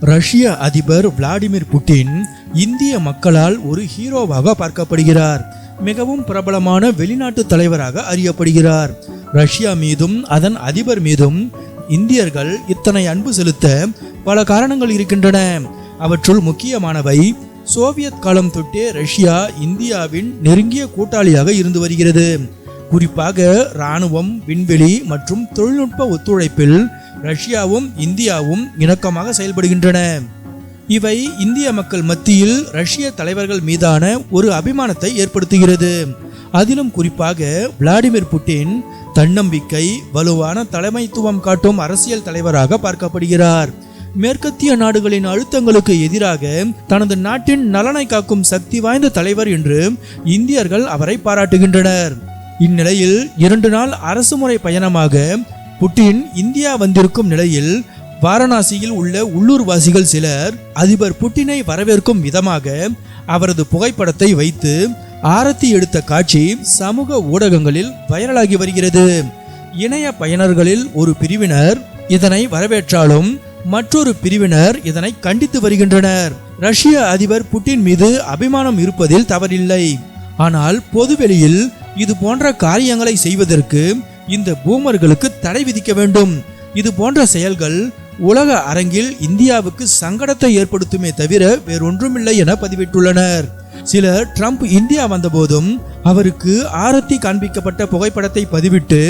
ரஷ்ய அதிபர் Vladimir Putin இந்திய மக்களால் ஒரு ஹீரோவாக பார்க்கப்படுகிறார். மிகவும் பிரபலமான வெளிநாட்டு தலைவராக அறியப்படுகிறார். ரஷ்யா மீதும் அதன் அதிபர் மீதும் இந்தியர்கள் இத்தனை அன்பு செலுத்த பல காரணங்கள் இருக்கின்றன. அவற்றுள் முக்கியமானவை சோவியத் காலம் தொட்டே ரஷ்யா இந்தியாவின் நெருங்கிய கூட்டாளியாக இருந்து வருகிறது. குறிப்பாக இராணுவம் விண்வெளி மற்றும் தொழில்நுட்ப ஒத்துழைப்பில் ரஷ்யாவும் இந்தியாவும் இணக்கமாக செயல்படுகின்றன. இவை இந்திய மக்கள் மத்தியில் ரஷ்ய தலைவர்கள் மீதான ஒரு அபிமானத்தை ஏற்படுத்துகிறது. அதிலும் குறிப்பாக விளாடிமிர் புட்டின் தன்னம்பிக்கை வலுவான தலைமைத்துவம் காட்டும் அரசியல் தலைவராக பார்க்கப்படுகிறார். மேற்கத்திய நாடுகளின் அழுத்தங்களுக்கு எதிராக தனது நாட்டின் நலனை காக்கும் சக்தி வாய்ந்த தலைவர் என்று இந்தியர்கள் அவரை பாராட்டுகின்றனர். இந்நிலையில் இரண்டு நாள் அரசுமுறை பயணமாக புட்டின் இந்தியா வந்திருக்கும் நிலையில் வாரணாசியில் உள்ள உள்ளூர்வாசிகள் சிலர் அதிபர் புட்டினை வரவேற்கும் விதமாக அவரது புகைப்படத்தை வைத்து ஆரத்தி எடுத்த காட்சி சமூக ஊடகங்களில் வைரலாகி வருகிறது. இணைய பயனர்களில் ஒரு பிரிவினர் இதனை வரவேற்றாலும் மற்றொரு பிரிவினர் இதனை கண்டித்து வருகின்றனர். ரஷ்ய அதிபர் புட்டின் மீது அபிமானம் இருப்பதில் தவறில்லை. ஆனால் பொதுவெளியில் இது போன்ற காரியங்களை செய்வதற்கு இந்த பூமர்களுக்கு தடை விதிக்க வேண்டும். இது போன்ற செயல்கள் உலக அரங்கில் இந்தியாவுக்கு சங்கடத்தை ஏற்படுத்துமே தவிர வேறொன்றுமில்லை என பதிவிட்டுள்ளனர். சிலர் ட்ரம்ப் இந்தியா வந்தபோதும் அவருக்கு ஆரத்தி காண்பிக்கப்பட்ட புகைப்படத்தை பதிவிட்டு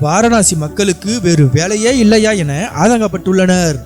வாரணாசி மக்களுக்கு வேறு வேலையே இல்லையா என ஆதங்கப்பட்டுள்ளனர்.